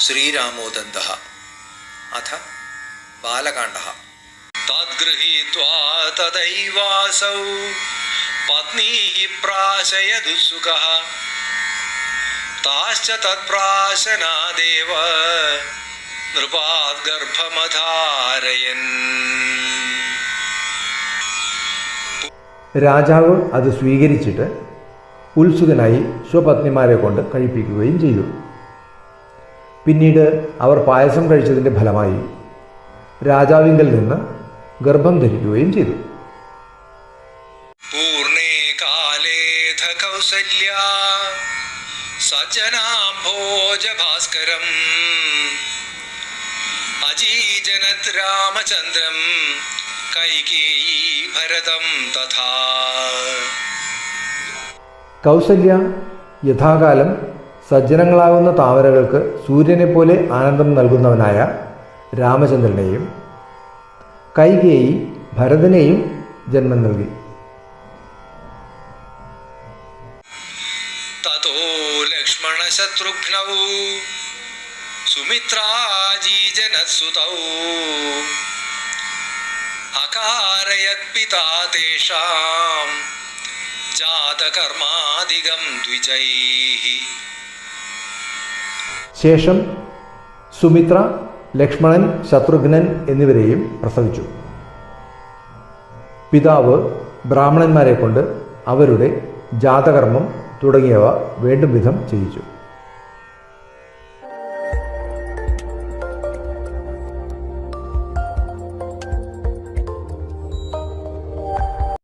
ശ്രീരാമോദന്ത അഥ ബാലകാണ്ഡ തദ്ഗൃഹീത്വാ തദൈവാസൗ. പത്നീ പ്രാശയതു സുഖ താശ്ച തത്പ്രാശനാദേവ. നൃപാത് ഗർഭമധാരയൻ. രാജാവ് അത് സ്വീകരിച്ചിട്ട് ഉത്സുകനായി സ്വപത്നിമാരെ കൊണ്ട് കഴിപ്പിക്കുകയും ചെയ്തു. പിന്നീട് അവർ പായസം കഴിച്ചതിന്റെ ഫലമായി രാജാവിങ്കൽ നിന്ന് ഗർഭം ധരിക്കുകയും ചെയ്തു. കൗസല്യ യഥാകാലം സജ്ജനങ്ങളാകുന്ന താമരകൾക്ക് സൂര്യനെപ്പോലെ ആനന്ദം നൽകുന്നവനായ രാമചന്ദ്രനെയും കൈകേയി ഭരതനെയും ജന്മം നൽകി. ലക്ഷ്മണശത്രുഘ്നൗ സുമിത്രാജീജനസുതൗ അകാരയത് ശേഷം സുമിത്ര ലക്ഷ്മണൻ ശത്രുഘ്നൻ എന്നിവരെയും പ്രസവിച്ചു. പിതാവ് ബ്രാഹ്മണന്മാരെ കൊണ്ട് അവരുടെ ജാതകർമ്മം തുടങ്ങിയവ വേണ്ടും വിധം ചെയ്യിച്ചു.